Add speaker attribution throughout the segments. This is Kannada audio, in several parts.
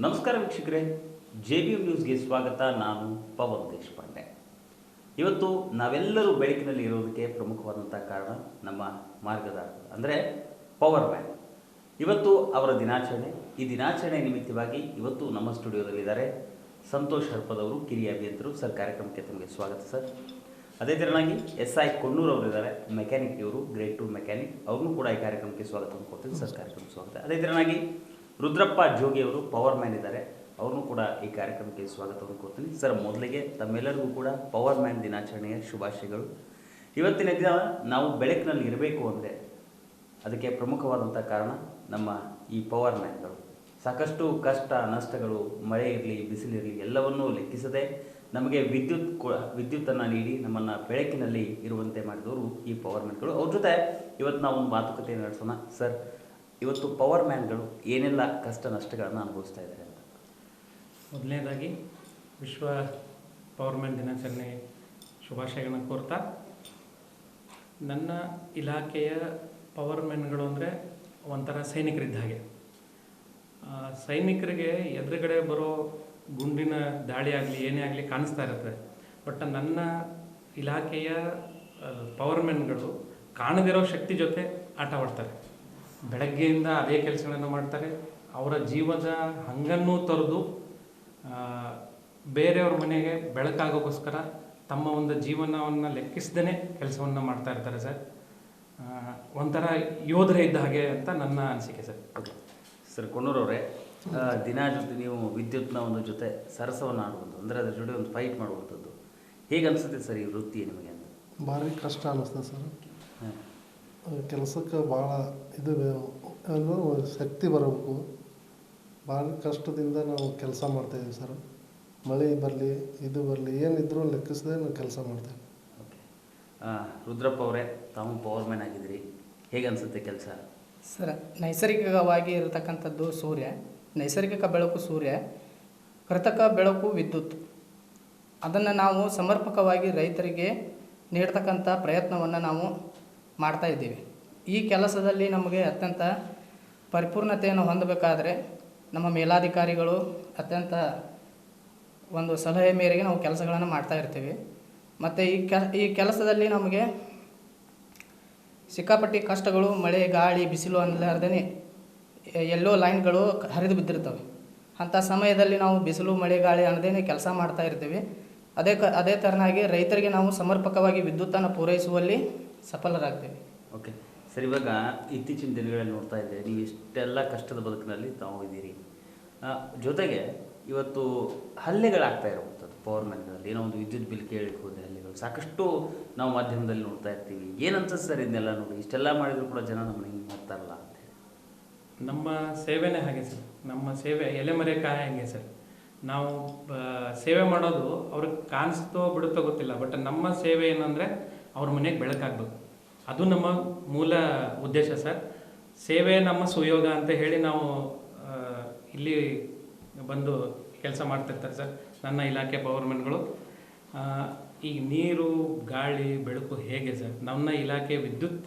Speaker 1: ನಮಸ್ಕಾರ ವೀಕ್ಷಕರೇ ಜೆ ಬಿ ನ್ಯೂಸ್ಗೆ ಸ್ವಾಗತ. ನಾನು ಪವನ್ ದೇಶಪಾಂಡೆ. ಇವತ್ತು ನಾವೆಲ್ಲರೂ ಬೆಳಕಿನಲ್ಲಿ ಇರೋದಕ್ಕೆ ಪ್ರಮುಖವಾದಂಥ ಕಾರಣ ನಮ್ಮ ಮಾರ್ಗದ, ಅಂದರೆ ಪವರ್ ಬ್ಯಾಂಕ್ ಇವತ್ತು ಅವರ ದಿನಾಚರಣೆ. ಈ ದಿನಾಚರಣೆ ನಿಮಿತ್ತವಾಗಿ ಇವತ್ತು ನಮ್ಮ ಸ್ಟುಡಿಯೋದಲ್ಲಿದ್ದಾರೆ ಸಂತೋಷ್ ಹರ್ಪದವರು, ಕಿರಿಯ ಅಭಿಯಂತರು. ಸರ್, ಕಾರ್ಯಕ್ರಮಕ್ಕೆ ತಮಗೆ ಸ್ವಾಗತ, ಸರ್. ಅದೇ ತೆರನಾಗಿ ಎಸ್ ಐ ಅವರಿದ್ದಾರೆ, ಮೆಕ್ಯಾನಿಕ್ ಇವರು ಗ್ರೇಡ್ ಟು ಮೆಕ್ಯಾನಿಕ್. ಅವ್ರನ್ನೂ ಕೂಡ ಈ ಕಾರ್ಯಕ್ರಮಕ್ಕೆ ಸ್ವಾಗತವನ್ನು ಕೊಡ್ತೀನಿ ಸರ್, ಕಾರ್ಯಕ್ರಮಕ್ಕೆ ಸ್ವಾಗತ. ಅದೇ ತೆರನಾಗಿ ರುದ್ರಪ್ಪ ಜೋಗಿ ಅವರು ಪವರ್ ಮ್ಯಾನ್ ಇದ್ದಾರೆ. ಅವ್ರನ್ನೂ ಕೂಡ ಈ ಕಾರ್ಯಕ್ರಮಕ್ಕೆ ಸ್ವಾಗತವನ್ನು ಕೊಡ್ತೀನಿ ಸರ್, ಮೊದಲಿಗೆ ತಮ್ಮೆಲ್ಲರಿಗೂ ಕೂಡ ಪವರ್ ಮ್ಯಾನ್ ದಿನಾಚರಣೆಯ ಶುಭಾಶಯಗಳು. ಇವತ್ತಿನ ದಿನ ನಾವು ಬೆಳಕಿನಲ್ಲಿ ಇರಬೇಕು ಅಂದರೆ ಅದಕ್ಕೆ ಪ್ರಮುಖವಾದಂಥ ಕಾರಣ ನಮ್ಮ ಈ ಪವರ್ ಮ್ಯಾನ್ಗಳು ಸಾಕಷ್ಟು ಕಷ್ಟ, ನಷ್ಟಗಳು, ಮಳೆ ಇರಲಿ ಬಿಸಿಲಿರಲಿ ಎಲ್ಲವನ್ನೂ ಲೆಕ್ಕಿಸದೆ ನಮಗೆ ವಿದ್ಯುತ್ ವಿದ್ಯುತ್ತನ್ನು ನೀಡಿ ನಮ್ಮನ್ನು ಬೆಳಕಿನಲ್ಲಿ ಇರುವಂತೆ ಮಾಡಿದವರು ಈ ಪವರ್ ಮ್ಯಾನ್ಗಳು ಅವ್ರ ಜೊತೆ ಇವತ್ತು ನಾವು ಒಂದು ಮಾತುಕತೆ ನಡೆಸೋಣ. ಸರ್ ಇವತ್ತು ಪವರ್ ಮ್ಯಾನ್ಗಳು ಏನೆಲ್ಲ ಕಷ್ಟ ನಷ್ಟಗಳನ್ನು ಅನುಭವಿಸ್ತಾ ಇದ್ದಾರೆ ಅಂತ?
Speaker 2: ಮೊದಲನೇದಾಗಿ ವಿಶ್ವ ಪವರ್ ಮ್ಯಾನ್ ದಿನಾಚರಣೆ ಶುಭಾಶಯಗಳನ್ನು ಕೋರ್ತಾ, ನನ್ನ ಇಲಾಖೆಯ ಪವರ್ಮ್ಯಾನ್ಗಳು ಅಂದರೆ ಒಂಥರ ಸೈನಿಕರಿದ್ದ ಹಾಗೆ. ಸೈನಿಕರಿಗೆ ಎದುರುಗಡೆ ಬರೋ ಗುಂಡಿನ ದಾಳಿ ಆಗಲಿ, ಏನೇ ಆಗಲಿ ಕಾಣಿಸ್ತಾ ಇರುತ್ತೆ. ಬಟ್ ನನ್ನ ಇಲಾಖೆಯ ಪವರ್ಮ್ಯಾನ್ಗಳು ಕಾಣದಿರೋ ಶಕ್ತಿ ಜೊತೆ ಆಟವಾಡ್ತಾರೆ ಬೆಳಗ್ಗೆಯಿಂದ ಅದೇ ಕೆಲಸಗಳನ್ನು ಮಾಡ್ತಾರೆ. ಅವರ ಜೀವದ ಹಂಗನ್ನು ತೊರೆದು ಆ, ಬೇರೆಯವ್ರ ಮನೆಗೆ ಬೆಳಕಾಗೋಕ್ಕೋಸ್ಕರ ತಮ್ಮ ಒಂದು ಜೀವನವನ್ನು ಲೆಕ್ಕಿಸ್ದೇ ಕೆಲಸವನ್ನು ಮಾಡ್ತಾ ಇರ್ತಾರೆ ಸರ್. ಆ, ಒಂಥರ ಯೋಧರ ಇದ್ದ ಹಾಗೆ ಅಂತ ನನ್ನ ಅನಿಸಿಕೆ ಸರ್.
Speaker 1: ಓಕೆ ಸರ್ ಕೊಣ್ಣೂರವರೇ ದಿನ ಜೊತೆ ನೀವು ವಿದ್ಯುತ್ನ ಒಂದು ಜೊತೆ ಸರಸವನ್ನು ಆಡುವಂಥದ್ದು ಅಂದರೆ ಅದ್ರ ಜೊತೆ ಒಂದು ಫೈಟ್ ಮಾಡುವಂಥದ್ದು ಹೇಗೆ ಅನಿಸುತ್ತೆ ಸರ್ ಈ ವೃತ್ತಿ ನಿಮಗೆ ಅಂತ?
Speaker 3: ಭಾರಿ ಕಷ್ಟ ಅನ್ನಿಸ್ತದೆ ಸರ್. ಕೆಲಸಕ್ಕೆ ಭಾಳ ಇದು ಏನು ಶಕ್ತಿ ಬರಬೇಕು. ಭಾಳ ಕಷ್ಟದಿಂದ ನಾವು ಕೆಲಸ ಮಾಡ್ತಾಯಿದ್ದೀವಿ ಸರ್. ಮಳೆ ಬರಲಿ ಇದು ಬರಲಿ ಏನಿದ್ರೂ ಲೆಕ್ಕಿಸದೆ ನಾವು ಕೆಲಸ ಮಾಡ್ತೇವೆ
Speaker 1: ಓಕೆ. ರುದ್ರಪ್ಪ ಅವರೇ ತಾವು ಪವರ್ ಮ್ಯಾನ್ ಆಗಿದ್ದೀರಿ. ಹೇಗೆ ಅನಿಸುತ್ತೆ ಕೆಲಸ?
Speaker 4: ಸರ್ ನೈಸರ್ಗಿಕವಾಗಿ ಇರತಕ್ಕಂಥದ್ದು ಸೂರ್ಯ. ನೈಸರ್ಗಿಕ ಬೆಳಕು ಸೂರ್ಯ. ಕೃತಕ ಬೆಳಕು ವಿದ್ಯುತ್. ಅದನ್ನು ನಾವು ಸಮರ್ಪಕವಾಗಿ ರೈತರಿಗೆ ನೀಡ್ತಕ್ಕಂಥ ಪ್ರಯತ್ನವನ್ನು ನಾವು ಮಾಡ್ತಾ ಇದ್ದೀವಿ. ಈ ಕೆಲಸದಲ್ಲಿ ನಮಗೆ ಅತ್ಯಂತ ಪರಿಪೂರ್ಣತೆಯನ್ನು ಹೊಂದಬೇಕಾದ್ರೆ ನಮ್ಮ ಮೇಲಾಧಿಕಾರಿಗಳು ಅತ್ಯಂತ ಒಂದು ಸಲಹೆ ಮೇರೆಗೆ ನಾವು ಕೆಲಸಗಳನ್ನು ಮಾಡ್ತಾ ಇರ್ತೀವಿ. ಮತ್ತು ಈ ಕೆ, ಈ ಕೆಲಸದಲ್ಲಿ ನಮಗೆ ಸಿಕ್ಕಾಪಟ್ಟಿ ಕಷ್ಟಗಳು, ಮಳೆ, ಗಾಳಿ, ಬಿಸಿಲು ಅನ್ನಲಾರ್ದೇ ಎಲ್ಲೋ ಲೈನ್ಗಳು ಹರಿದು ಬಿದ್ದಿರ್ತವೆ. ಅಂಥ ಸಮಯದಲ್ಲಿ ನಾವು ಬಿಸಿಲು, ಮಳೆ, ಗಾಳಿ ಅನ್ನದೇ ಕೆಲಸ ಮಾಡ್ತಾ ಇರ್ತೀವಿ. ಅದೇ ಕ, ಅದೇ ಥರನಾಗಿ ರೈತರಿಗೆ ನಾವು ಸಮರ್ಪಕವಾಗಿ ವಿದ್ಯುತ್ತನ್ನು ಪೂರೈಸುವಲ್ಲಿ ಸಫಲರಾಗ್ತೀವಿ.
Speaker 1: ಓಕೆ. ಸರ್ ಇವಾಗ ಇತ್ತೀಚಿನ ದಿನಗಳಲ್ಲಿ ನೋಡ್ತಾ ಇದ್ದರೆ ನೀವು ಇಷ್ಟೆಲ್ಲ ಕಷ್ಟದ ಬದುಕಿನಲ್ಲಿ ತಾವು ಇದ್ದೀರಿ. ಜೊತೆಗೆ ಇವತ್ತು ಹಲ್ಲೆಗಳಾಗ್ತಾ ಇರುವಂಥದ್ದು ಪವರ್ ಮ್ಯಾನ್ಗಳಲ್ಲಿ. ಏನೋ ಒಂದು ವಿದ್ಯುತ್ ಬಿಲ್ ಕೇಳಿ ಹೋದರೆ ಹಲ್ಲೆಗಳು. ಸಾಕಷ್ಟು ನಾವು ಮಾಧ್ಯಮದಲ್ಲಿ ನೋಡ್ತಾ ಇರ್ತೀವಿ. ಏನನ್ಸುತ್ತೆ ಸರ್ ಇದನ್ನೆಲ್ಲ ನೋಡಿ? ಇಷ್ಟೆಲ್ಲ ಮಾಡಿದರೂ ಕೂಡ ಜನ ನಮ್ಮನ್ನ ಹಿಂಗೆ ಮಾಡ್ತಾರಲ್ಲ ಅಂತ ಹೇಳಿ.
Speaker 2: ನಮ್ಮ ಸೇವೆನೇ ಹಾಗೆ ಸರ್. ನಮ್ಮ ಸೇವೆ ಎಲೆಮರೆ ಕಾಯ ಹಾಗೆ ಸರ್. ನಾವು ಸೇವೆ ಮಾಡೋದು ಅವ್ರಿಗೆ ಕಾಣಿಸ್ತೋ ಬಿಡುತ್ತೋ ಗೊತ್ತಿಲ್ಲ. ಬಟ್ ನಮ್ಮ ಸೇವೆ ಏನಂದರೆ ಅವ್ರ ಮನೆಗೆ ಬೆಳಕಾಗಬೇಕು. ಅದು ನಮ್ಮ ಮೂಲ ಉದ್ದೇಶ ಸರ್. ಸೇವೆ ನಮ್ಮ ಸುಯೋಗ ಅಂತ ಹೇಳಿ ನಾವು ಇಲ್ಲಿ ಬಂದು ಕೆಲಸ ಮಾಡ್ತಿರ್ತಾರೆ ಸರ್, ನನ್ನ ಇಲಾಖೆ ಪವರ್ಮೆನ್ಗಳು ಈ ನೀರು, ಗಾಳಿ, ಬೆಳಕು ಹೇಗೆ ಸರ್? ನನ್ನ ಇಲಾಖೆ ವಿದ್ಯುತ್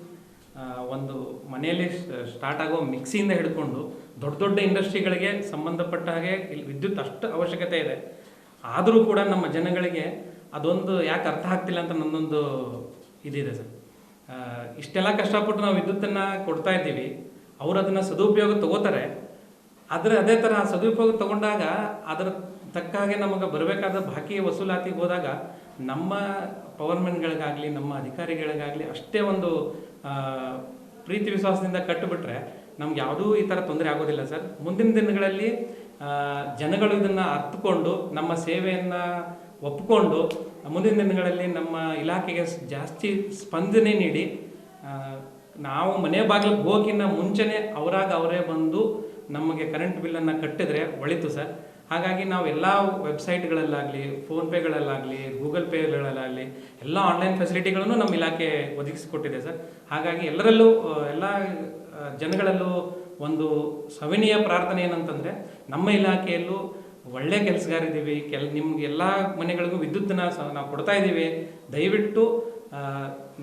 Speaker 2: ಒಂದು ಮನೆಯಲ್ಲಿ ಸ್ಟಾರ್ಟ್ ಆಗೋ ಮಿಕ್ಸಿಯಿಂದ ಹಿಡ್ಕೊಂಡು ದೊಡ್ಡ ದೊಡ್ಡ ಇಂಡಸ್ಟ್ರಿಗಳಿಗೆ ಸಂಬಂಧಪಟ್ಟ ಹಾಗೆ ಇಲ್ಲಿ ವಿದ್ಯುತ್ ಅಷ್ಟು ಅವಶ್ಯಕತೆ ಇದೆ. ಆದರೂ ಕೂಡ ನಮ್ಮ ಜನಗಳಿಗೆ ಅದೊಂದು ಯಾಕೆ ಅರ್ಥ ಆಗ್ತಿಲ್ಲ ಅಂತ ನನ್ನೊಂದು ಇದಿದೆ ಸರ್. ಇಷ್ಟೆಲ್ಲ ಕಷ್ಟಪಟ್ಟು ನಾವು ವಿದ್ಯುತ್ತನ್ನು ಕೊಡ್ತಾ ಇದ್ದೀವಿ, ಅವರು ಅದನ್ನು ಸದುಪಯೋಗ ತಗೋತಾರೆ. ಆದರೆ ಅದೇ ಥರ ಸದುಪಯೋಗ ತಗೊಂಡಾಗ ಅದರ ತಕ್ಕ ಹಾಗೆ ನಮಗೆ ಬರಬೇಕಾದ ಬಾಕಿ ವಸೂಲಾತಿಗೆ ಹೋದಾಗ ನಮ್ಮ ಪವರ್ಮೆಂಟ್ಗಳಿಗಾಗಲಿ ನಮ್ಮ ಅಧಿಕಾರಿಗಳಿಗಾಗಲಿ ಅಷ್ಟೇ ಒಂದು ಪ್ರೀತಿ ವಿಶ್ವಾಸದಿಂದ ಕಟ್ಟಿಬಿಟ್ರೆ ನಮ್ಗೆ ಯಾವುದೂ ಈ ಥರ ತೊಂದರೆ ಆಗೋದಿಲ್ಲ ಸರ್. ಮುಂದಿನ ದಿನಗಳಲ್ಲಿ ಜನಗಳು ಇದನ್ನು ಅರ್ಥಕೊಂಡು ನಮ್ಮ ಸೇವೆಯನ್ನು ಒಪ್ಪಿಕೊಂಡು ಮುಂದಿನ ದಿನಗಳಲ್ಲಿ ನಮ್ಮ ಇಲಾಖೆಗೆ ಜಾಸ್ತಿ ಸ್ಪಂದನೆ ನೀಡಿ ನಾವು ಮನೆ ಬಾಗಿಲಿಗೆ ಹೋಗಿನ ಮುಂಚೆನೇ ಅವರಾಗ ಅವರೇ ಬಂದು ನಮಗೆ ಕರೆಂಟ್ ಬಿಲ್ಲನ್ನು ಕಟ್ಟಿದ್ರೆ ಒಳಿತು ಸರ್. ಹಾಗಾಗಿ ನಾವು ಎಲ್ಲ ವೆಬ್ಸೈಟ್ಗಳಲ್ಲಾಗಲಿ ಫೋನ್ಪೇಗಳಲ್ಲಾಗಲಿ ಗೂಗಲ್ ಪೇಗಳಲ್ಲಾಗಲಿ ಎಲ್ಲ ಆನ್ಲೈನ್ ಫೆಸಿಲಿಟಿಗಳನ್ನು ನಮ್ಮ ಇಲಾಖೆ ಒದಗಿಸಿಕೊಟ್ಟಿದೆ ಸರ್. ಹಾಗಾಗಿ ಎಲ್ಲರಲ್ಲೂ ಎಲ್ಲ ಜನಗಳಲ್ಲೂ ಒಂದು ಸವಿನೀಯ ಪ್ರಾರ್ಥನೆ ಏನಂತಂದರೆ, ನಮ್ಮ ಇಲಾಖೆಯಲ್ಲೂ ಒಳ್ಳೆ ಕೆಲಸಗಾರಿದ್ದೀವಿ. ಕೆಲ್, ನಿಮ್ಗೆ ಎಲ್ಲ ಮನೆಗಳಿಗೂ ವಿದ್ಯುತ್ತನ್ನ ಸ, ನಾವು ಕೊಡ್ತಾ ಇದ್ದೀವಿ. ದಯವಿಟ್ಟು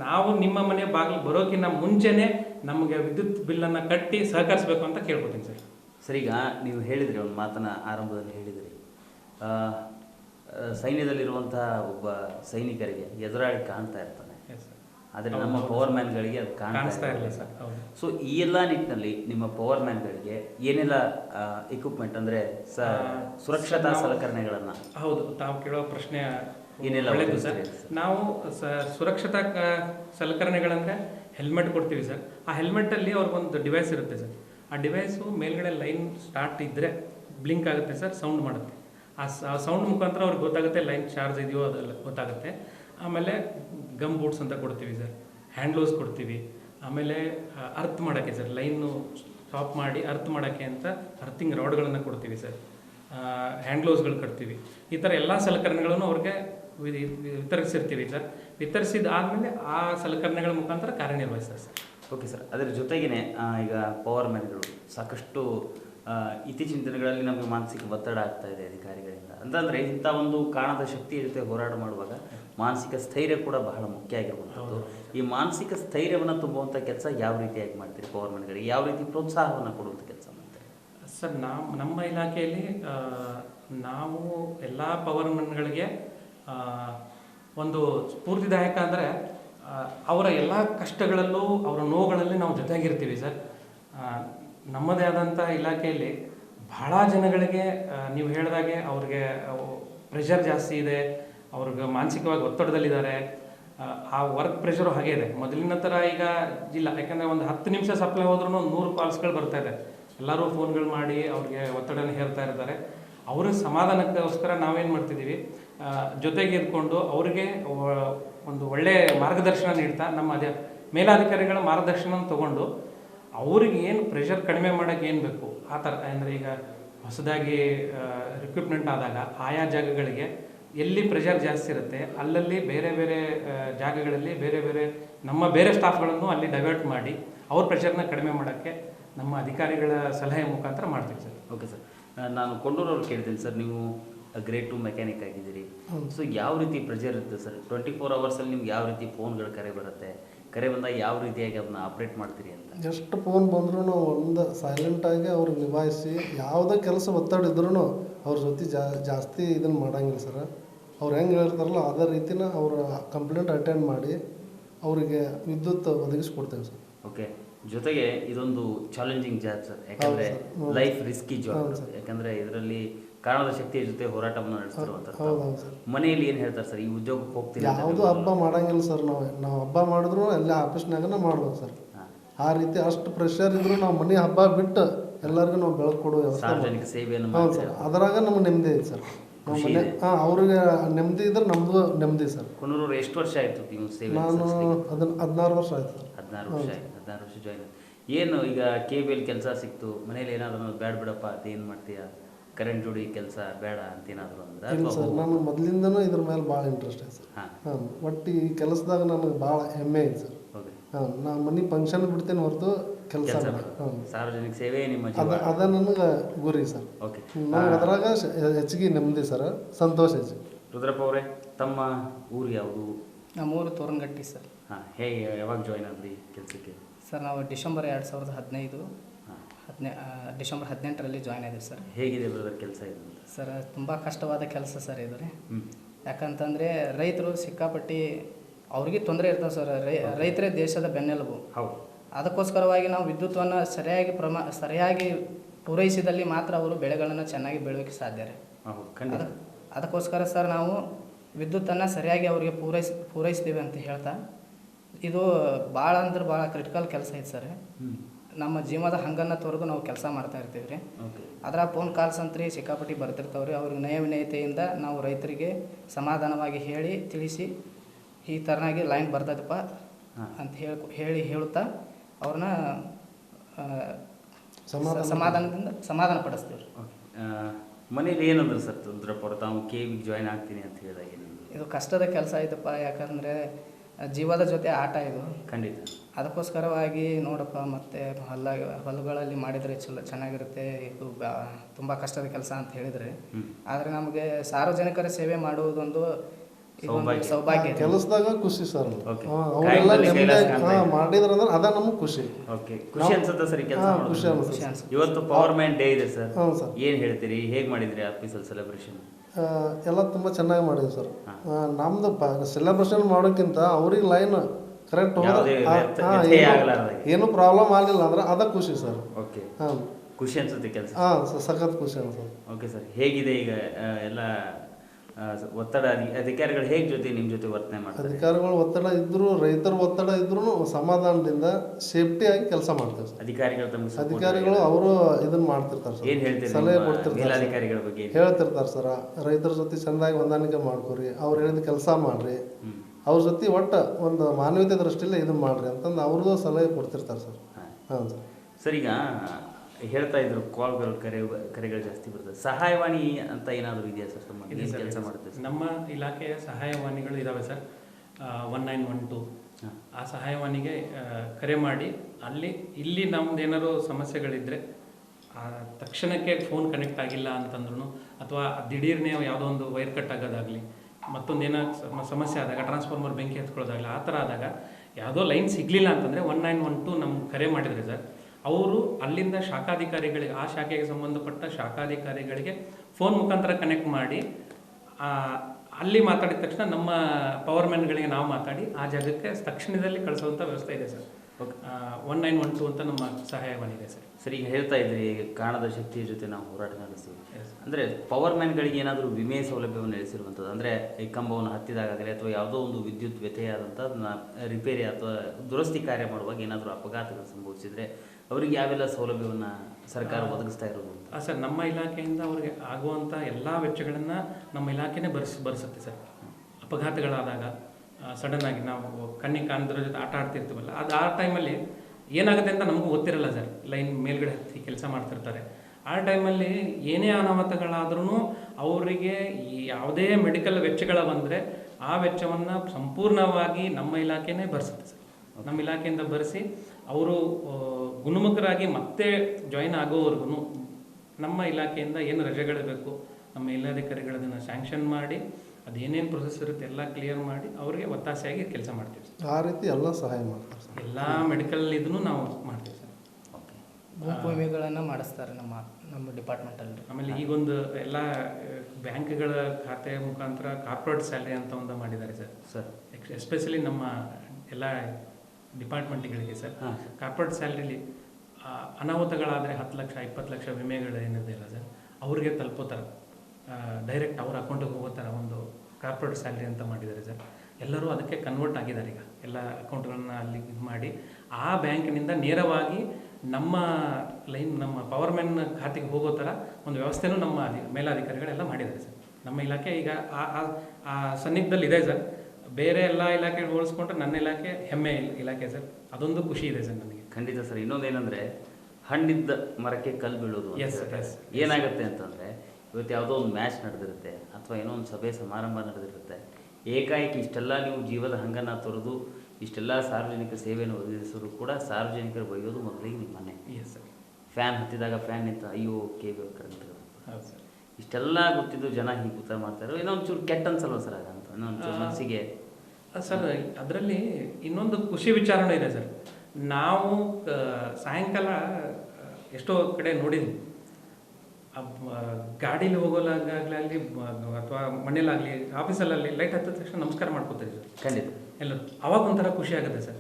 Speaker 2: ನಾವು ನಿಮ್ಮ ಮನೆ ಬಾಗಿಲು ಬರೋಕ್ಕಿಂತ ಮುಂಚೆನೇ ನಮಗೆ ವಿದ್ಯುತ್ ಬಿಲ್ಲನ್ನು ಕಟ್ಟಿ ಸಹಕರಿಸಬೇಕು ಅಂತ ಕೇಳ್ಕೊತೀನಿ ಸರ್.
Speaker 1: ಸರ್, ಈಗ ನೀವು ಹೇಳಿದ್ರಿ ಒಂದು ಮಾತನ್ನ ಆರಂಭದಲ್ಲಿ ಹೇಳಿದ್ರಿ. ಸೈನ್ಯದಲ್ಲಿರುವಂತಹ ಒಬ್ಬ ಸೈನಿಕರಿಗೆ ಎದುರಾಳಿ ಕಾಣ್ತಾ ಇರ್ತಾನೆ. ಆದರೆ ನಮ್ಮ. ಪವರ್ ಮ್ಯಾನ್ಗಳಿಗೆ ಅದು
Speaker 2: ಕಾಣಿಸ್ತಾ ಇರಲಿಲ್ಲ
Speaker 1: ಇರಲಿಲ್ಲ
Speaker 2: ಸರ್.
Speaker 1: ಸೊ ಈ ಎಲ್ಲ ನಿಟ್ಟಿನಲ್ಲಿ ನಿಮ್ಮ ಪವರ್ ಮ್ಯಾನ್ಗಳಿಗೆ ಏನೆಲ್ಲ ಇಕ್ವಿಪ್ಮೆಂಟ್ ಅಂದರೆ ಸ ಸುರಕ್ಷತಾ ಸಲಕರಣೆಗಳನ್ನು?
Speaker 2: ಹೌದು ತಾವು ಕೇಳೋ ಪ್ರಶ್ನೆ
Speaker 1: ಏನೆಲ್ಲ
Speaker 2: ಒಳ್ಳೆಯದು ಸರ್? ನಾವು ಸ- ಸುರಕ್ಷತಾ ಸಲಕರಣೆಗಳಂದ್ರೆ ಹೆಲ್ಮೆಟ್ ಕೊಡ್ತೀವಿ ಸರ್. ಆ ಹೆಲ್ಮೆಟಲ್ಲಿ ಅವ್ರಿಗೊಂದು ಡಿವೈಸ್ ಇರುತ್ತೆ ಸರ್. ಆ ಡಿವೈಸು ಮೇಲ್ಗಡೆ ಲೈನ್ ಸ್ಟಾರ್ಟ್ ಇದ್ದರೆ ಬ್ಲಿಂಕ್ ಆಗುತ್ತೆ ಸರ್ ಸೌಂಡ್ ಮಾಡುತ್ತೆ. ಆ ಸೌಂಡ್ ಮುಖಾಂತರ ಅವ್ರಿಗೆ ಗೊತ್ತಾಗುತ್ತೆ ಲೈನ್ ಚಾರ್ಜ್ ಇದೆಯೋ ಅದೆಲ್ಲ ಗೊತ್ತಾಗುತ್ತೆ. ಆಮೇಲೆ ಗಮ್ ಬೂಟ್ಸ್ ಅಂತ ಕೊಡ್ತೀವಿ ಸರ್ ಹ್ಯಾಂಡ್ ಲೋಸ್ ಕೊಡ್ತೀವಿ. ಆಮೇಲೆ ಅರ್ತ್ ಮಾಡೋಕ್ಕೆ ಸರ್ ಲೈನು ಸ್ಟಾಪ್ ಮಾಡಿ ಅರ್ತ್ ಮಾಡೋಕ್ಕೆ ಅಂತ ಅರ್ಥಿಂಗ್ ರಾಡ್ಗಳನ್ನು ಕೊಡ್ತೀವಿ ಸರ್ ಹ್ಯಾಂಡ್ ಗ್ಲೋಸ್ಗಳು ಕಟ್ತೀವಿ. ಈ ಥರ ಎಲ್ಲ ಸಲಕರಣೆಗಳನ್ನು ಅವ್ರಿಗೆ ವಿತರಿಸಿರ್ತೀವಿ ಸರ್ ವಿತರಿಸಿದ ಆದಮೇಲೆ ಆ ಸಲಕರಣೆಗಳ ಮುಖಾಂತರ ಕಾರ್ಯನಿರ್ವಹಿಸ್ತಾರೆ ಸರ್
Speaker 1: ಓಕೆ ಸರ್ ಅದರ ಜೊತೆಗೇ ಈಗ ಪವರ್ ಮ್ಯಾನ್ಗಳು ಸಾಕಷ್ಟು ಇತ್ತೀಚಿನ ದಿನಗಳಲ್ಲಿ ನಮಗೆ ಮಾನಸಿಕ ಒತ್ತಡ ಆಗ್ತಾ ಇದೆ ಅಧಿಕಾರಿಗಳಿಂದ. ಅಂತಂದರೆ ಇಂಥ ಒಂದು ಕಾಣದ ಶಕ್ತಿಯ ಜೊತೆ ಹೋರಾಟ ಮಾಡುವಾಗ ಮಾನಸಿಕ ಸ್ಥೈರ್ಯ ಕೂಡ ಬಹಳ ಮುಖ್ಯ ಆಗಿರುವಂಥದ್ದು. ಈ ಮಾನಸಿಕ ಸ್ಥೈರ್ಯವನ್ನು ತುಂಬುವಂಥ ಕೆಲಸ ಯಾವ ರೀತಿಯಾಗಿ ಮಾಡ್ತೀರಿ ಗೌರ್ಮೆಂಟ್ಗಳಿಗೆ ಯಾವ ರೀತಿ ಪ್ರೋತ್ಸಾಹವನ್ನು ಕೊಡುವಂಥ ಕೆಲಸ ಮಾಡ್ತೀರಿ?
Speaker 2: ಸರ್ ನಾವು ನಮ್ಮ ಇಲಾಖೆಯಲ್ಲಿ ನಾವು ಎಲ್ಲ ಪವರ್ಮೆಂಟ್ಗಳಿಗೆ ಒಂದು ಸ್ಫೂರ್ತಿದಾಯಕ ಅಂದರೆ ಅವರ ಎಲ್ಲ ಕಷ್ಟಗಳಲ್ಲೂ ಅವರ ನೋವುಗಳಲ್ಲಿ ನಾವು ಜೊತೆಗಿರ್ತೀವಿ ಸರ್. ನಮ್ಮದೇ ಆದಂಥ ಇಲಾಖೆಯಲ್ಲಿ ಬಹಳ ಜನಗಳಿಗೆ ನೀವು ಹೇಳಿದಾಗೆ ಅವ್ರಿಗೆ ಪ್ರೆಷರ್ ಜಾಸ್ತಿ ಇದೆ ಅವ್ರಿಗೆ ಮಾನಸಿಕವಾಗಿ ಒತ್ತಡದಲ್ಲಿದ್ದಾರೆ. ಆ, ವರ್ಕ್ ಪ್ರೆಷರು ಹಾಗೆ ಇದೆ. ಮೊದಲಿನ ಥರ ಈಗ ಇಲ್ಲ. ಯಾಕಂದರೆ ಒಂದು ಹತ್ತು ನಿಮಿಷ ಸಪ್ಲೈ ಹೋದ್ರೂ ನೂರು ಕಾಲ್ಸ್ಗಳು ಬರ್ತಾ ಇದೆ. ಎಲ್ಲರೂ ಫೋನ್ಗಳು ಮಾಡಿ ಅವ್ರಿಗೆ ಒತ್ತಡನ ಹೇರ್ತಾ ಇರ್ತಾರೆ. ಅವ್ರ ಸಮಾಧಾನಕ್ಕೋಸ್ಕರ ನಾವೇನು ಮಾಡ್ತಿದ್ದೀವಿ ಜೊತೆಗೆ ಇದ್ಕೊಂಡು ಅವ್ರಿಗೆ ಒಂದು ಒಳ್ಳೆಯ ಮಾರ್ಗದರ್ಶನ ನೀಡ್ತಾ ನಮ್ಮ ಅದೇ ಮೇಲಾಧಿಕಾರಿಗಳ ಮಾರ್ಗದರ್ಶನ ತಗೊಂಡು ಅವ್ರಿಗೆ ಏನು ಪ್ರೆಷರ್ ಕಡಿಮೆ ಮಾಡೋಕ್ಕೆ ಏನು ಬೇಕು? ಆ ಥರ ಅಂದರೆ ಈಗ ಹೊಸದಾಗಿ ರಿಕ್ರೂಟ್ಮೆಂಟ್ ಆದಾಗ ಆಯಾ ಜಾಗಗಳಿಗೆ ಎಲ್ಲಿ ಪ್ರೆಷರ್ ಜಾಸ್ತಿ ಇರುತ್ತೆ ಅಲ್ಲಲ್ಲಿ ಬೇರೆ ಬೇರೆ ಜಾಗಗಳಲ್ಲಿ ಬೇರೆ ಬೇರೆ ನಮ್ಮ ಬೇರೆ ಸ್ಟಾಫ್ಗಳನ್ನು ಅಲ್ಲಿ ಡೈವರ್ಟ್ ಮಾಡಿ ಅವ್ರ ಪ್ರೆಷರ್ನ ಕಡಿಮೆ ಮಾಡೋಕ್ಕೆ ನಮ್ಮ ಅಧಿಕಾರಿಗಳ ಸಲಹೆ ಮುಖಾಂತರ ಮಾಡ್ತೀವಿ ಸರ್.
Speaker 1: ಓಕೆ ಸರ್ ನಾನು ಕೊಂಡೂರವ್ರು ಕೇಳ್ತೀನಿ ಸರ್ ನೀವು ಗ್ರೇಟ್ ಟು ಮೆಕ್ಯಾನಿಕ್ ಆಗಿದ್ದೀರಿ. ಸೊ ಯಾವ ರೀತಿ ಪ್ರೆಷರ್ ಇರುತ್ತೆ ಸರ್ ಟ್ವೆಂಟಿ ಫೋರ್ ಅವರ್ಸಲ್ಲಿ ನಿಮ್ಗೆ ಯಾವ ರೀತಿ ಫೋನ್ಗಳು ಕರೆ ಬರುತ್ತೆ? ಕರೆ ಬಂದಾಗ ಯಾವ ರೀತಿಯಾಗಿ ಅದನ್ನ ಆಪ್ರೇಟ್ ಮಾಡ್ತೀರಿ ಅಂತ?
Speaker 3: ಜಸ್ಟ್ ಫೋನ್ ಬಂದ್ರೂ ಒಂದು ಸೈಲೆಂಟಾಗಿ ಅವ್ರಿಗೆ ನಿಭಾಯಿಸಿ ಯಾವುದೇ ಕೆಲಸ ಒತ್ತಡ ಇದ್ರೂ ಅವ್ರ ಜೊತೆ ಜಾ ಜಾಸ್ತಿ ಇದನ್ನು ಮಾಡಂಗಿಲ್ಲ ಸರ್ ಅವ್ರು ಹೆಂಗೆ ಹೇಳ್ತಾರಲ್ಲ ಅದೇ ರೀತಿನ ಅವರ ಕಂಪ್ಲೇಂಟ್ ಅಟೆಂಡ್ ಮಾಡಿ ಅವರಿಗೆ ವಿದ್ಯುತ್ ಒದಗಿಸ್ಕೊಡ್ತೇವೆ ಸರ್.
Speaker 1: ಓಕೆ ಜೊತೆಗೆ ಇದೊಂದು ಚಾಲೆಂಜಿಂಗ್ ಜಾಬ್ ಸರ್. ಯಾಕಂದ್ರೆ. ಲೈಫ್ ರಿಸ್ಕಿ ಜಾಬ್ ಯಾಕಂದರೆ ಇದರಲ್ಲಿ ಕಾರಣದ ಶಕ್ತಿಯ ಜೊತೆ ಹೋರಾಟವನ್ನು ನಡೆಸ್ತಿರುವಂಥದ್ದು.
Speaker 3: ಸರ್.
Speaker 1: ಮನೆಯಲ್ಲಿ ಏನು ಹೇಳ್ತಾರೆ ಸರ್? ಈ ಉದ್ಯೋಗಕ್ಕೆ ಹೋಗ್ತೀನಿ ಅಂತ
Speaker 3: ಯಾವುದು ಹಬ್ಬ ಮಾಡಂಗಿಲ್ಲ ಸರ್ ನಾವು. ನಾವು ಹಬ್ಬ ಮಾಡಿದ್ರು ಎಲ್ಲ ಆಫೀಸ್ನಾಗನ ಮಾಡ್ಬೋದು ಸರ್. ಆ ರೀತಿ ಅಷ್ಟು ಪ್ರೆಷರ್ ಇದ್ರು ನಾವು ಮನೆ ಹಬ್ಬ ಬಿಟ್ಟು ಎಲ್ಲರಿಗೂ ನಾವು ಬೆಳಕು ಕೊಡುವ
Speaker 1: ಸಾರ್ವಜನಿಕ ಸೇವೆಯನ್ನು
Speaker 3: ಅದರಾಗ ನಮ್ಗೆ ನೆಮ್ಮದಿ ಐತೆ ಸರ್.
Speaker 1: ಖುಷಿ ಇದೆ.
Speaker 3: ಹಾಂ ಅವ್ರಿಗೆ ನೆಮ್ಮದಿ ಇದ್ರೆ ನಮ್ದು ನೆಮ್ಮದಿ ಸರ್.
Speaker 1: ಕೊನೂರವ್ರು ಎಷ್ಟು ವರ್ಷ ಆಯಿತು ನೀವು ಸೇವೆ
Speaker 3: ನಾನು ಅದನ್ನ ಹದಿನಾರು ವರ್ಷ ಆಯ್ತು.
Speaker 1: ಹದಿನಾರು ವರ್ಷ ಆಯ್ತು ಹದಿನಾರು ವರ್ಷ ಜಾಯ್ನ್ ಏನು ಈಗ ಕೆ ಬಿ ಎಲ್ ಕೆಲಸ ಸಿಕ್ತು ಮನೇಲಿ ಏನಾದರೂ ಬೇಡ ಬಿಡಪ್ಪ ಅದೇನು ಮಾಡ್ತೀಯಾ? ಕರೆಂಟ್ ಜೋಡಿ ಕೆಲಸ ಬೇಡ ಅಂತ ಏನಾದರೂ ಅಂದ್ರೆ
Speaker 3: ಇಲ್ಲ ಸರ್ ನಾನು ಮೊದಲಿಂದನೂ ಇದ್ರ ಮೇಲೆ ಭಾಳ ಇಂಟ್ರೆಸ್ಟ್ ಐತೆ ಸರ್.
Speaker 1: ಹಾಂ.
Speaker 3: ಹಾಂ ಒಟ್ಟು ಈ ಕೆಲಸದಾಗ ನನಗೆ ಭಾಳ ಹೆಮ್ಮೆ ಐತೆ ಸರ್.
Speaker 1: ಓಕೆ
Speaker 3: ಹಾಂ ನಾನು ಮನೆ ಫಂಕ್ಷನ್ ಬಿಡ್ತೇನೆ ಹೊರತು ಕೆಲಸ
Speaker 1: ಸಾರ್ವಜನಿಕ ಸೇವೆ ನಿಮ್ಮ
Speaker 3: ಅದ
Speaker 1: ಜೀವ.
Speaker 3: ಅದ ನನಗೆ ಗುರಿ ಸರ್.
Speaker 1: ಓಕೆ.
Speaker 3: ನನಗೆ ಅದ್ರಾಗ ಹೆಚ್ಚಿಗೆ ನೆಮ್ಮದಿ ಸರ್. ಸಂತೋಷ ಹೆಚ್ಚು
Speaker 1: ರುದ್ರಪ್ಪ ಅವರೇ ತಮ್ಮ ಊರು ಯಾವುದು?
Speaker 4: ನಮ್ಮೂರು ತೋರಂಗಟ್ಟಿ ಸರ್.
Speaker 1: ಹಾಂ ಹೇಗೆ ಯಾವಾಗ ಜಾಯ್ನ್ ಆದ್ರಿ ಕೆಲಸಕ್ಕೆ?
Speaker 4: ಸರ್ ನಾವು ಡಿಸೆಂಬರ್ ಎರಡು ಸಾವಿರದ ಹದಿನೈದು
Speaker 1: ಹಾಂ.
Speaker 4: ಹದಿನೆ ಡಿಸೆಂಬರ್ ಹದಿನೆಂಟರಲ್ಲಿ ಜಾಯ್ನ್ ಆಗಿದೆ ಸರ್.
Speaker 1: ಹೇಗಿದೆ ಬ್ರದರ್ ಕೆಲಸ ಇದು?
Speaker 4: ಸರ್ ತುಂಬ ಕಷ್ಟವಾದ ಕೆಲಸ ಸರ್ ಇದು ರೀ.
Speaker 1: ಹ್ಞೂ
Speaker 4: ಯಾಕಂತಂದರೆ ರೈತರು ಸಿಕ್ಕಾಪಟ್ಟಿ ಅವ್ರಿಗೆ ತೊಂದರೆ ಇರ್ತಾವೆ ಸರ್. ರೈ ರೈತರೇ ದೇಶದ ಬೆನ್ನೆಲುಬು.
Speaker 1: ಹೌದು.
Speaker 4: ಅದಕ್ಕೋಸ್ಕರವಾಗಿ ನಾವು ವಿದ್ಯುತ್ತನ್ನು ಸರಿಯಾಗಿ ಪ್ರಮಾ ಸರಿಯಾಗಿ ಪೂರೈಸಿದಲ್ಲಿ ಮಾತ್ರ ಅವರು ಬೆಳೆಗಳನ್ನು ಚೆನ್ನಾಗಿ ಬೆಳೆಯೋಕ್ಕೆ ಸಾಧ್ಯ ರೀ.
Speaker 1: ಖಂಡಿತ.
Speaker 4: ಅದಕ್ಕೋಸ್ಕರ ಸರ್ ನಾವು ವಿದ್ಯುತ್ತನ್ನು ಸರಿಯಾಗಿ ಅವರಿಗೆ ಪೂರೈಸ್ ಪೂರೈಸ್ತೀವಿ ಅಂತ ಹೇಳ್ತಾ ಇದು ಭಾಳ ಅಂದ್ರೆ ಭಾಳ ಕ್ರಿಟಿಕಲ್ ಕೆಲಸ ಐತೆ ಸರ್. ನಮ್ಮ ಜೀವನದ ಹಂಗನ್ನು ತೊರೆದು ನಾವು ಕೆಲಸ ಮಾಡ್ತಾ ಇರ್ತೀವಿ ರೀ. ಅದರ ಫೋನ್ ಕಾಲ್ಸ್ ಅಂತ್ರಿ ಸಿಕ್ಕಾಪಟ್ಟಿ ಬರ್ತಿರ್ತಾವೆ ರೀ. ಅವ್ರಿಗೆ ನಯ ವಿನಯತೆಯಿಂದ ನಾವು ರೈತರಿಗೆ ಸಮಾಧಾನವಾಗಿ ಹೇಳಿ ತಿಳಿಸಿ ಈ ಥರನಾಗಿ ಲೈನ್ ಬರ್ತದಪ್ಪ ಅಂತ ಹೇಳಿ ಹೇಳಿ ಹೇಳುತ್ತಾ ಅವ್ರನ್ನ ಸಮಾಧಾನದಿಂದ ಸಮಾಧಾನ ಪಡಿಸ್ತೀವಿ ರೀ
Speaker 1: ಮನೇಲಿ ಏನಂದ್ರೆ ಸರ್ ರುದ್ರಪ್ಪ ಅವರು? ತಾವು ಕೆ ವಿಗೆ ಜಾಯ್ನ್ ಆಗ್ತೀನಿ ಅಂತ ಹೇಳಿದಾಗ
Speaker 4: ಇದು ಕಷ್ಟದ ಕೆಲಸ ಐತಪ್ಪ ಯಾಕಂದರೆ ಜೀವದ ಜೊತೆ ಆಟ ಇದು.
Speaker 1: ಖಂಡಿತ.
Speaker 4: ಅದಕ್ಕೋಸ್ಕರವಾಗಿ ನೋಡಪ್ಪ ಮತ್ತೆ ಹೊಲ ಹೊಲಗಳಲ್ಲಿ ಮಾಡಿದರೆ ಚಲೋ ಚೆನ್ನಾಗಿರುತ್ತೆ ಇದು ಬಾ ತುಂಬ ಕಷ್ಟದ ಕೆಲಸ ಅಂತ ಹೇಳಿದರೆ. ಆದರೆ ನಮಗೆ ಸಾರ್ವಜನಿಕರ ಸೇವೆ ಮಾಡುವುದೊಂದು
Speaker 1: ಸೌಭಾಗ್ಯ.
Speaker 4: ಸೌಭಾಗ್ಯ.
Speaker 3: ಕೆಲಸದಾಗ ಖುಷಿ ಸರ್
Speaker 1: Okay.
Speaker 3: ಅವರೆಲ್ಲ
Speaker 1: ಕಾಯಕದಲ್ಲಿ
Speaker 3: ನೆಮ್ಮದಿ
Speaker 1: ಕೈಲಾಸ ಕಾಣ್ತಾ
Speaker 3: ಹಾ
Speaker 1: ಇದೆ.
Speaker 3: ಮಾಡಿದ್ರಂದ್ರೆ ಅದ ನಮ್ಗೆ ಖುಷಿ.
Speaker 1: ಓಕೆ. ಖುಷಿ ಅನ್ಸುತ್ತೆ ಸರ್ ಈ ಕೆಲಸ
Speaker 3: ಹಾ, ಖುಷಿ
Speaker 1: ಮಾಡೋದು
Speaker 3: ಅನ್ಸುತ್ತೆ.
Speaker 4: ಖುಷಿ
Speaker 1: ಇವತ್ತು ಪವರ್ ಮ್ಯಾನ್ ಡೇ ಇದೆ ಸರ್.
Speaker 3: ಸರ್.
Speaker 1: ಏನ್ ಹೇಳ್ತೀರಿ? ಹೇಗ್ ಮಾಡಿದ್ರಿ ಆಫೀಸಲ್ಲಿ ಸೆಲೆಬ್ರೇಷನ್
Speaker 3: ಆ, ಎಲ್ಲ ತುಂಬಾ ಚೆನ್ನಾಗಿ ಮಾಡಿದ್ವಿ ಸರ್.
Speaker 1: ಹಾ.
Speaker 3: ಆ, ನಮ್ದು ಸೆಲೆಬ್ರೇಷನ್ ಮಾಡೋಕ್ಕಿಂತ ಅವ್ರಿಗೆ ಲೈನ್ ಕರೆಕ್ಟ್
Speaker 1: ಯಾವುದೇ ವ್ಯರ್ಥ- ವ್ಯತ್ಯಯ ಆಗ್ಲಾರ್ದಾಗೆ.
Speaker 3: ಏನು ಪ್ರಾಬ್ಲಮ್ ಆಗಲಿಲ್ಲ ಅಂದ್ರೆ ಅದ ಖುಷಿ ಸರ್.
Speaker 1: ಓಕೆ.
Speaker 3: ಹಾಂ.
Speaker 1: ಖುಷಿ ಅನ್ಸುತ್ತೆ ಕೆಲಸ?
Speaker 3: ಹಾಂ ಸಖತ್ ಖುಷಿ ಅನ್ಸುತ್ತೆ.
Speaker 1: Okay sir. ಹೇಗಿದೆ ಈಗ ಆ, ಎಲ್ಲ ಒತ್ತಡ ಅಧಿ- ಅಧಿಕಾರಿಗಳು ಹೇಗೆ ಜೊತೆ ನಿಮ್ಮ ಜೊತೆ ವರ್ತನೆ ಮಾಡ್ತಾರೆ?
Speaker 3: ಅಧಿಕಾರಿಗಳು ಒತ್ತಡ ಇದ್ರು ರೈತರ ಒತ್ತಡ ಇದ್ರೂ ಸಮಾಧಾನದಿಂದ ಸೇಫ್ಟಿಯಾಗಿ ಕೆಲಸ ಮಾಡ್ತಾರೆ ಸರ್.
Speaker 1: ಅಧಿಕಾರಿಗಳು ತಮ್ಮ
Speaker 3: ಅಧಿಕಾರಿಗಳು ಅವರು ಇದನ್ನ ಮಾಡ್ತಿರ್ತಾರೆ
Speaker 1: ಏನ್
Speaker 3: ಏನು
Speaker 1: ಹೇಳ್ತೀರಿ
Speaker 3: ಸಲಹೆ ಕೊಡ್ತಿರ್ತಾರೆ
Speaker 1: ಅಧಿಕಾರಿಗಳ ಬಗ್ಗೆ
Speaker 3: ಹೇಳ್ತಿರ್ತಾರೆ ಸರ್ ರೈತರ ಜೊತೆ ಚೆನ್ನಾಗಿ ಹೊಂದಾಣಿಕೆ ಮಾಡ್ಕೊರಿ ಅವ್ರು ಹೇಳಿದ ಕೆಲಸ ಮಾಡ್ರಿ. ಅವ್ರ ಜೊತೆ ಒಟ್ಟು ಒಂದು ಮಾನವೀಯತೆ ದೃಷ್ಟಿಯಲ್ಲಿ ಇದನ್ನ ಮಾಡ್ರಿ ಅಂತಂದು ಅವ್ರದ್ದು ಸಲಹೆ ಕೊಡ್ತಿರ್ತಾರೆ ಸರ್.
Speaker 1: ಹಾಂ.
Speaker 3: ಸರ್
Speaker 1: ಸರ್ ಈಗ ಹೇಳ್ತಾ ಇದ್ರು ಕಾಲ್ಗಳು ಕರೆ ಕರೆಗಳು ಜಾಸ್ತಿ ಬರ್ತದೆ. ಸಹಾಯವಾಣಿ ಅಂತ ಏನಾದರೂ ಇದೆಯಾ ಸರ್ ತಮ್ಮ ಕೆಲಸ ಮಾಡುತ್ತೆ
Speaker 2: ನಮ್ಮ ಇಲಾಖೆಯ ಸಹಾಯವಾಣಿಗಳು ಇದ್ದಾವೆ sir. One nine one two. ಆ ಸಹಾಯವಾಣಿಗೆ ಕರೆ ಮಾಡಿ ಅಲ್ಲಿ ಇಲ್ಲಿ ನಮ್ದು ಏನಾದ್ರು ಸಮಸ್ಯೆಗಳಿದ್ದರೆ ಆ, ತಕ್ಷಣಕ್ಕೆ ಫೋನ್ ಕನೆಕ್ಟ್ ಆಗಿಲ್ಲ ಅಂತಂದ್ರೂ ಅಥವಾ ದಿಢೀರ್ನೇ ಯಾವುದೋ ಒಂದು ವೈರ್ ಕಟ್ ಆಗೋದಾಗಲಿ ಮತ್ತೊಂದು ಏನೋ ಸಮ- ಸಮಸ್ಯೆ ಆದಾಗ ಟ್ರಾನ್ಸ್ಫಾರ್ಮರ್ ಬೆಂಕಿ ಹತ್ಕೊಳ್ಳೋದಾಗಲಿ ಆ ಥರ ಆದಾಗ ಯಾವುದೋ ಲೈನ್ ಸಿಗಲಿಲ್ಲ ಅಂತಂದರೆ ಒನ್ ನೈನ್ ಒನ್ ಟು ನಮ್ಗೆ ಕರೆ ಮಾಡಿದರೆ ಸರ್. ಅವರು ಅಲ್ಲಿಂದ ಶಾಖಾಧಿಕಾರಿಗಳಿಗೆ ಆ ಶಾಖೆಗೆ ಸಂಬಂಧಪಟ್ಟ ಶಾಖಾಧಿಕಾರಿಗಳಿಗೆ ಫೋನ್ ಮುಖಾಂತರ ಕನೆಕ್ಟ್ ಮಾಡಿ ಅಲ್ಲಿ ಮಾತಾಡಿದ ತಕ್ಷಣ ನಮ್ಮ ಪವರ್ ಮ್ಯಾನ್ಗಳಿಗೆ ನಾವು ಮಾತಾಡಿ ಆ ಜಾಗಕ್ಕೆ ತಕ್ಷಣದಲ್ಲಿ ಕಳಿಸುವಂಥ ವ್ಯವಸ್ಥೆ ಇದೆ sir. One nine one two ಅಂತ ನಮ್ಮ ಸಹಾಯವಾಣಿ ಇದೆ ಸರ್.
Speaker 1: ಸರಿ ಈಗ ಹೇಳ್ತಾ ಇದ್ರಿ ಈಗ ಕಾಣದ ಶಕ್ತಿಯ ಜೊತೆ ನಾವು ಹೋರಾಟ ನಡೆಸ್ತೀವಿ. ಅಂದರೆ ಪವರ್ ಮ್ಯಾನ್ಗಳಿಗೆ ಏನಾದರೂ ವಿಮೆ ಸೌಲಭ್ಯವನ್ನು ನಡೆಸಿರುವಂಥದ್ದು ಅಂದರೆ ಈ ಕಂಬವನ್ನು ಹತ್ತಿದಾಗಲಿ ಅಥವಾ ಯಾವುದೋ ಒಂದು ವಿದ್ಯುತ್ ವ್ಯತ್ಯಯ ಆದಂಥ ಅದನ್ನ ರಿಪೇರಿ ಅಥವಾ ದುರಸ್ತಿ ಕಾರ್ಯ ಮಾಡುವಾಗ ಏನಾದರೂ ಅಪಘಾತಗಳು ಸಂಭವಿಸಿದರೆ ಅವರಿಗೆ ಯಾವೆಲ್ಲ ಸೌಲಭ್ಯವನ್ನು ಸರ್ಕಾರ ಒದಗಿಸ್ತಾ ಇರೋದು
Speaker 2: ಸರ್, ನಮ್ಮ ಇಲಾಖೆಯಿಂದ ಅವರಿಗೆ ಆಗುವಂಥ ಎಲ್ಲ ವೆಚ್ಚಗಳನ್ನು ನಮ್ಮ ಇಲಾಖೆನೇ ಬರ್ಸ್ ಭರಿಸುತ್ತೆ ಸರ್. ಅಪಘಾತಗಳಾದಾಗ ಸಡನ್ ಆಗಿ ನಾವು ಕಣ್ಣಿಗೆ ಕಾಣದ್ರ ಜೊತೆ ಆಟ ಆಡ್ತಿರ್ತೀವಲ್ಲ, ಅದು ಆ ಟೈಮಲ್ಲಿ ಏನಾಗುತ್ತೆ ಅಂತ ನಮಗೂ ಗೊತ್ತಿರಲ್ಲ ಸರ್. ಲೈನ್ ಮೇಲ್ಗಡೆ ಹತ್ತಿ ಕೆಲಸ ಮಾಡ್ತಿರ್ತಾರೆ. ಆ ಟೈಮಲ್ಲಿ ಏನೇ ಅನಾಹುತಗಳಾದ್ರೂ ಅವರಿಗೆ ಯಾವುದೇ ಮೆಡಿಕಲ್ ವೆಚ್ಚಗಳ ಬಂದರೆ ಆ ವೆಚ್ಚವನ್ನು ಸಂಪೂರ್ಣವಾಗಿ ನಮ್ಮ ಇಲಾಖೆನೇ ಭರಿಸುತ್ತೆ ಸರ್. ನಮ್ಮ ಇಲಾಖೆಯಿಂದ ಬರೆಸಿ ಅವರು ಗುಣಮುಖರಾಗಿ ಮತ್ತೆ ಜಾಯಿನ್ ಆಗೋವರೆಗೂ ನಮ್ಮ ಇಲಾಖೆಯಿಂದ ಏನು ರಜೆಗಳು ಬೇಕು ನಮ್ಮ ಮೇಲಧಿಕಾರಿಗಳು ಅದನ್ನು ಸ್ಯಾಂಕ್ಷನ್ ಮಾಡಿ ಅದೇನೇನು ಪ್ರೊಸೆಸ್ ಇರುತ್ತೆ ಎಲ್ಲ ಕ್ಲಿಯರ್ ಮಾಡಿ ಅವರಿಗೆ ಒತ್ತಾಸೆಯಾಗಿ ಕೆಲಸ ಮಾಡ್ತೀವಿ ಸರ್.
Speaker 3: ಆ ರೀತಿ ಎಲ್ಲ ಸಹಾಯ ಮಾಡ್ತಾರೆ ಸರ್.
Speaker 2: ಎಲ್ಲ ಮೆಡಿಕಲ್ ಇದನ್ನು ನಾವು ಮಾಡ್ತೀವಿ ಸರ್.
Speaker 4: ವಿಮೆಗಳನ್ನು ಮಾಡಿಸ್ತಾರೆ ನಮ್ಮ ನಮ್ಮ ಡಿಪಾರ್ಟ್ಮೆಂಟಲ್ಲಿ
Speaker 2: ಆಮೇಲೆ ಈಗೊಂದು ಎಲ್ಲ ಬ್ಯಾಂಕ್ಗಳ ಖಾತೆ ಮುಖಾಂತರ ಕಾರ್ಪೊರೇಟ್ ಸ್ಯಾಲ್ರಿ ಅಂತ ಒಂದು ಮಾಡಿದ್ದಾರೆ ಸರ್.
Speaker 1: ಸರ್.
Speaker 2: ಎಸ್ಪೆಷಲಿ ನಮ್ಮ ಎಲ್ಲ ಡಿಪಾರ್ಟ್ಮೆಂಟ್ಗಳಿಗೆ ಸರ್. ಕಾರ್ಪೊರೇಟ್ ಸ್ಯಾಲ್ರಿಲಿ ಅನಾಹುತಗಳಾದರೆ ಹತ್ತು ಲಕ್ಷ ಇಪ್ಪತ್ತು ಲಕ್ಷ ವಿಮೆಗಳು ಏನಿದೆಯಲ್ಲ ಸರ್ ಅವ್ರಿಗೆ ತಲುಪೋ ಥರ ಡೈರೆಕ್ಟ್ ಅವ್ರ ಅಕೌಂಟಿಗೆ ಹೋಗೋ ಥರ ಒಂದು ಕಾರ್ಪೊರೇಟ್ ಸ್ಯಾಲ್ರಿ ಅಂತ ಮಾಡಿದ್ದಾರೆ ಸರ್. ಎಲ್ಲರೂ ಅದಕ್ಕೆ ಕನ್ವರ್ಟ್ ಆಗಿದ್ದಾರೆ ಈಗ ಎಲ್ಲ ಅಕೌಂಟ್ಗಳನ್ನ ಅಲ್ಲಿ ಇದು ಮಾಡಿ. ಆ ಬ್ಯಾಂಕಿನಿಂದ ನೇರವಾಗಿ ನಮ್ಮ ಲೈನ್ ನಮ್ಮ ಪವರ್ ಮ್ಯಾನ್ ಖಾತೆಗೆ ಹೋಗೋ ಥರ ಒಂದು ವ್ಯವಸ್ಥೆನೂ ನಮ್ಮ ಮೇಲಾಧಿಕಾರಿಗಳೆಲ್ಲ ಮಾಡಿದ್ದಾರೆ ಸರ್. ನಮ್ಮ ಇಲಾಖೆ ಈಗ ಆ ಆ- ಆ ಇದೆ ಸರ್. ಬೇರೆ ಎಲ್ಲ ಇಲಾಖೆ ಹೋಲಿಸ್ಕೊಂಡ್ರೆ ನನ್ನ ಇಲಾಖೆ ಹೆಮ್ಮೆ ಇಲ್- ಇಲಾಖೆ ಸರ್. ಅದೊಂದು ಖುಷಿ ಇದೆ ಸರ್ ನನಗೆ.
Speaker 1: ಖಂಡಿತ ಸರ್. ಇನ್ನೊಂದು ಏನಂದ್ರೆ ಹಣ್ಣಿದ್ದ ಮರಕ್ಕೆ ಕಲ್ಲು ಬೀಳೋದು
Speaker 2: ಎಸ್
Speaker 1: ಏನಾಗುತ್ತೆ ಅಂತಂದರೆ ಇವತ್ತು ಯಾವುದೋ ಒಂದು ಮ್ಯಾಚ್ ನಡೆದಿರುತ್ತೆ ಅಥವಾ ಏನೋ ಒಂದು ಸಭೆ ಸಮಾರಂಭ ನಡೆದಿರುತ್ತೆ. ಏಕಾಏಕಿ ಇಷ್ಟೆಲ್ಲ ನೀವು ಜೀವದ ಹಂಗನ್ನ ತೊರೆದು ಇಷ್ಟೆಲ್ಲ ಸಾರ್ವಜನಿಕ ಸೇವೆಯನ್ನು ಒದಗಿಸಿದ್ರು ಕೂಡ ಸಾರ್ವಜನಿಕರು ಬೈಯೋದು ಮೊದಲಿಗೆ ನಿಮ್ಮ ಮನೆ.
Speaker 2: ಎಸ್ ಸರ್
Speaker 1: ಫ್ಯಾನ್ ಹತ್ತಿದಾಗ ಫ್ಯಾನ್ ನಿಂತ ಅಯ್ಯೋ ಕೆ ಕರೆಂಟ್
Speaker 2: ಸರ್
Speaker 1: ಇಷ್ಟೆಲ್ಲ ಗೊತ್ತಿದ್ದು ಜನ ಹೀಗೆ ಉತ್ತರ ಮಾಡ್ತಾರೆ ಏನೋ ಒಂಚೂರು ಕೆಟ್ಟ ಅನ್ಸಲ್ವ ಸರ್ ಹಾಗಂತ? ಏನೋ ಒಂಚೂರು ಮನಸ್ಸಿಗೆ
Speaker 2: ಸರ್ ಅದರಲ್ಲಿ ಇನ್ನೊಂದು ಖುಷಿ ವಿಚಾರಣೆ ಇದೆ ಸರ್. ನಾವು ಸಾಯಂಕಾಲ ಎಷ್ಟೋ ಕಡೆ ನೋಡಿದ್ವಿ. ಗಾಡೀಲಿ ಹೋಗೋಲಾಗಲಿ ಅಥವಾ ಮನೇಲಾಗಲಿ ಆಫೀಸಲ್ಲಿ ಲೈಟ್ ಹತ್ತಿದ ತಕ್ಷಣ ನಮಸ್ಕಾರ ಮಾಡ್ಕೋತೀವಿ ಸರ್.
Speaker 1: ಖಂಡಿತ.
Speaker 2: ಎಲ್ಲರೂ. ಅವಾಗ ಒಂಥರ ಖುಷಿ ಆಗುತ್ತೆ ಸರ್.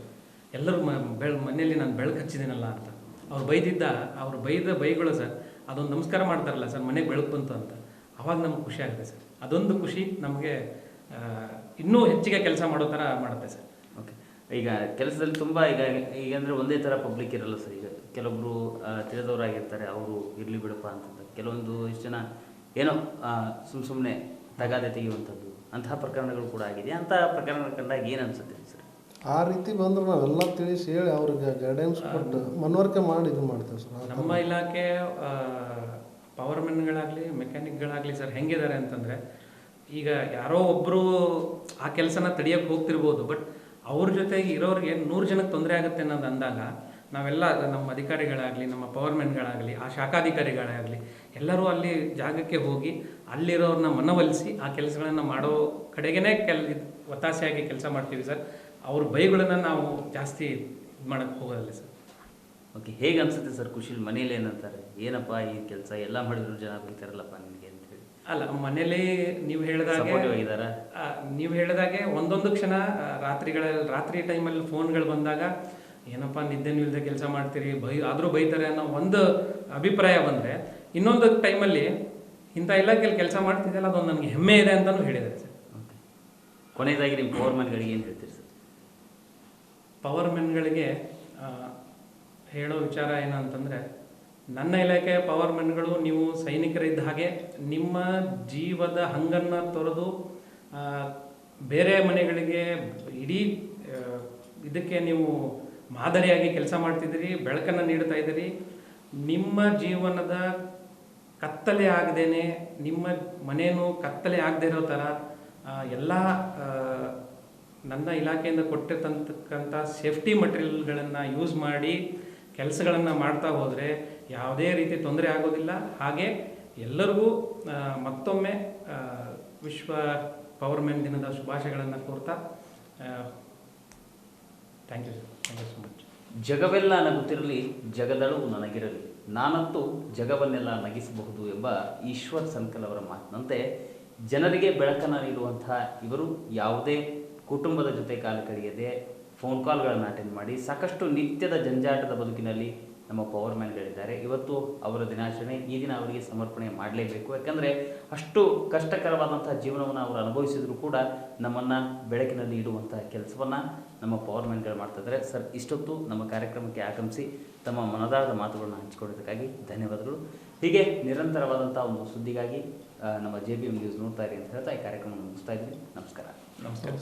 Speaker 2: ಎಲ್ಲರೂ ಮ ಬೆಳ್ ಮನೆಯಲ್ಲಿ ನಾನು ಬೆಳಕು ಹಚ್ಚಿದ್ದೀನಲ್ಲ ಅಂತ. ಅವ್ರು ಬೈದಿದ್ದ ಅವ್ರು ಬೈದ ಬೈಗಳು ಸರ್ ಅದೊಂದು ನಮಸ್ಕಾರ ಮಾಡ್ತಾರಲ್ಲ ಸರ್ ಮನೆಗೆ ಬೆಳಕು ಬಂತು ಅಂತ. ಅವಾಗ ನಮ್ಗೆ ಖುಷಿ ಆಗುತ್ತೆ ಸರ್. ಅದೊಂದು ಖುಷಿ ನಮಗೆ ಇನ್ನೂ ಹೆಚ್ಚಿಗೆ ಕೆಲಸ ಮಾಡೋ ಥರ ಮಾಡುತ್ತೆ ಸರ್.
Speaker 1: ಓಕೆ. ಈಗ ಕೆಲಸದಲ್ಲಿ ತುಂಬ ಈಗ ಈಗ ಅಂದರೆ ಒಂದೇ ಥರ ಪಬ್ಲಿಕ್ ಇರಲ್ಲ ಸರ್. ಈಗ ಕೆಲವೊಬ್ಬರು ತಿಳಿದವರಾಗಿರ್ತಾರೆ ಅವರು ಇರಲಿ ಬಿಡಪ್ಪ ಅಂತಂದ್ರೆ ಕೆಲವೊಂದು ಇಷ್ಟು ಜನ ಏನೋ ಸುಮ್ಮ ಸುಮ್ಮನೆ ತಗಾದೆ ತೆಗೆಯುವಂಥದ್ದು ಅಂತಹ ಪ್ರಕರಣಗಳು ಕೂಡ ಆಗಿದೆ. ಅಂತಹ ಪ್ರಕರಣ ಕಂಡಾಗ ಏನು ಅನ್ಸುತ್ತೆ ಸರ್?
Speaker 3: ಆ ರೀತಿ ಬಂದ್ರೆ ನಾವೆಲ್ಲ ತಿಳಿಸಿ ಹೇಳಿ ಅವ್ರಿಗೆ ಗೈಡೆನ್ಸ್ ಕೊಟ್ಟು ಮನವರಿಕೆ ಮಾಡಿ ಇದು ಮಾಡ್ತೇವೆ ಸರ್.
Speaker 2: ನಮ್ಮ ಇಲಾಖೆ ಪವರ್ಮೆನ್ಗಳಾಗಲಿ ಮೆಕ್ಯಾನಿಕ್ಗಳಾಗಲಿ ಸರ್ ಹೆಂಗಿದ್ದಾರೆ ಅಂತಂದರೆ ಈಗ ಯಾರೋ ಒಬ್ಬರು ಆ ಕೆಲಸನ ತಡಿಯೋಕ್ಕೆ ಹೋಗ್ತಿರ್ಬೋದು ಬಟ್ ಅವ್ರ ಜೊತೆಗೆ ಇರೋರಿಗೆ ನೂರು ಜನಕ್ಕೆ ತೊಂದರೆ ಆಗುತ್ತೆ ಅನ್ನೋದು ಅಂದಾಗ, ನಾವೆಲ್ಲ ನಮ್ಮ ಅಧಿಕಾರಿಗಳಾಗಲಿ, ನಮ್ಮ ಪವರ್ಮೆಂಟ್ಗಳಾಗಲಿ ಆ ಶಾಖಾಧಿಕಾರಿಗಳಾಗಲಿ, ಎಲ್ಲರೂ ಅಲ್ಲಿ ಜಾಗಕ್ಕೆ ಹೋಗಿ ಅಲ್ಲಿರೋರನ್ನ ಮನವೊಲಿಸಿ ಆ ಕೆಲಸಗಳನ್ನು ಮಾಡೋ ಕಡೆಗೇ ಕೆಲ್, ಒತ್ತಾಸೆಯಾಗಿ ಕೆಲಸ ಮಾಡ್ತೀವಿ ಸರ್. ಅವ್ರ ಬೈಗಳನ್ನು ನಾವು ಜಾಸ್ತಿ ಇದು ಮಾಡೋಕ್ಕೆ ಹೋಗೋದಿಲ್ಲ ಸರ್.
Speaker 1: ಓಕೆ, ಹೇಗೆ ಅನಿಸುತ್ತೆ ಸರ್ ಖುಷಿಲಿ ಮನೇಲಿ ಏನಂತಾರೆ? ಏನಪ್ಪ ಈ ಕೆಲಸ? ಎಲ್ಲ ಮಾಡಿದ್ರು ಜನ ಬೈತಾರಲ್ಲಪ್ಪ ಹೇಳಿ
Speaker 2: ಅಲ್ಲ ಮನೇಲಿ ನೀವು ಹೇಳಿದಾಗೆ ನೀವು ಹೇಳಿದಾಗೆ ಒಂದೊಂದು ಕ್ಷಣ ರಾತ್ರಿಗಳಲ್ಲಿ ರಾತ್ರಿಗಳ ರಾತ್ರಿ ಟೈಮಲ್ಲಿ ಫೋನ್ಗಳು ಬಂದಾಗ ಏನಪ್ಪ ನಿದ್ದೆ ಇಲ್ಲದೆ ಕೆಲಸ ಮಾಡ್ತೀರಿ ಬೈ ಆದರೂ ಬೈತಾರೆ ಅನ್ನೋ ಒಂದು ಅಭಿಪ್ರಾಯ ಬಂದರೆ ಇನ್ನೊಂದು ಟೈಮಲ್ಲಿ ಇಂಥ ಕೆಲ ಕೆಲಸ ಮಾಡ್ತಿದ್ದಲ್ಲ ಅದೊಂದು ನನಗೆ ಹೆಮ್ಮೆ ಇದೆ ಅಂತಲೂ ಹೇಳಿದ್ದಾರೆ ಸರ್.
Speaker 1: ಕೊನೆಯದಾಗಿ ನಿಮ್ಮ ಪವರ್ಮೆನ್ಗಳಿಗೆ ಏನು ಹೇಳ್ತೀರಿ ಸರ್?
Speaker 2: ಪವರ್ ಮ್ಯಾನ್ಗಳಿಗೆ ಹೇಳೋ ವಿಚಾರ ಏನಂತಂದರೆ ನನ್ನ ಇಲಾಖೆಯ ಪವರ್ ಮೆನ್ಗಳು ನೀವು ಸೈನಿಕರಿದ್ದ ಹಾಗೆ ನಿಮ್ಮ ಜೀವದ ಹಂಗನ್ನು ತೊರೆದು ಬೇರೆ ಮನೆಗಳಿಗೆ ಇಡೀ ಇದಕ್ಕೆ ನೀವು ಮಾದರಿಯಾಗಿ ಕೆಲಸ ಮಾಡ್ತಿದ್ದೀರಿ, ಬೆಳಕನ್ನು ನೀಡ್ತಾ ಇದ್ದೀರಿ. ನಿಮ್ಮ ಜೀವನದ ಕತ್ತಲೆ ಆಗದೇನೆ, ನಿಮ್ಮ ಮನೇನು ಕತ್ತಲೆ ಆಗದೆ ಇರೋ ಥರ ಎಲ್ಲ ನನ್ನ ಇಲಾಖೆಯಿಂದ ಕೊಟ್ಟಿರ್ತಕ್ಕಂಥ ಸೇಫ್ಟಿ ಮಟೀರಿಯಲ್ಗಳನ್ನು ಯೂಸ್ ಮಾಡಿ, ಕೆಲಸಗಳನ್ನು ಮಾಡ್ತಾ ಹೋದರೆ ಯಾವುದೇ ರೀತಿ ತೊಂದರೆ ಆಗೋದಿಲ್ಲ. ಹಾಗೆ ಎಲ್ಲರಿಗೂ ಮತ್ತೊಮ್ಮೆ ವಿಶ್ವ ಪವರ್ ಮೆನ್ ದಿನದ ಶುಭಾಶಯಗಳನ್ನು ಕೋರ್ತಾ thank you thank you so much
Speaker 1: ಜಗವೆಲ್ಲ ನಗುತ್ತಿರಲಿ, ಜಗದಳು ನನಗಿರಲಿ. ನಾನಂತೂ ಜಗವನ್ನೆಲ್ಲ ನಗಿಸಬಹುದು ಎಂಬ ಈಶ್ವರ್ ಸಂಕಲ್ ಅವರ ಮಾತಿನಂತೆ ಜನರಿಗೆ ಬೆಳಕನ್ನು ನೀಡುವಂತಹ ಇವರು ಯಾವುದೇ ಕುಟುಂಬದ ಜೊತೆ ಕಾಲ ಕಳೆಯದೆ ಫೋನ್ ಕಾಲ್ಗಳನ್ನು ಅಟೆಂಡ್ ಮಾಡಿ ಸಾಕಷ್ಟು ನಿತ್ಯದ ಜಂಜಾಟದ ಬದುಕಿನಲ್ಲಿ ನಮ್ಮ ಪವರ್ ಮ್ಯಾನ್ಗಳಿದ್ದಾರೆ ಇವತ್ತು ಅವರ ದಿನಾಚರಣೆ, ಈ ದಿನ ಅವರಿಗೆ ಸಮರ್ಪಣೆ ಮಾಡಲೇಬೇಕು. ಯಾಕಂದರೆ ಅಷ್ಟು ಕಷ್ಟಕರವಾದಂತಹ ಜೀವನವನ್ನು ಅವರು ಅನುಭವಿಸಿದರೂ ಕೂಡ ನಮ್ಮನ್ನು ಬೆಳಕಿನಲ್ಲಿ ಇಡುವಂತಹ ಕೆಲಸವನ್ನು ನಮ್ಮ ಪವರ್ ಮ್ಯಾನ್ಗಳು ಮಾಡ್ತಿದ್ದಾರೆ ಸರ್, ಇಷ್ಟೊತ್ತು ನಮ್ಮ ಕಾರ್ಯಕ್ರಮಕ್ಕೆ ಆಗಮಿಸಿ ತಮ್ಮ ಮನದಾಳದ ಮಾತುಗಳನ್ನು ಹಂಚಿಕೊಂಡಿದ್ದಕ್ಕಾಗಿ ಧನ್ಯವಾದಗಳು. ಹೀಗೆ ನಿರಂತರವಾದಂಥ ಒಂದು ಸುದ್ದಿಗಾಗಿ ನಮ್ಮ ಜೆ ಬಿ ಎಂ ನ್ಯೂಸ್ ನೋಡ್ತಾ ಇರಿ ಅಂತ ಹೇಳ್ತಾ ಈ ಕಾರ್ಯಕ್ರಮ ಮುಗಿಸ್ತಾ ಇದ್ದೀನಿ. ನಮಸ್ಕಾರ.
Speaker 2: ನಮಸ್ಕಾರ.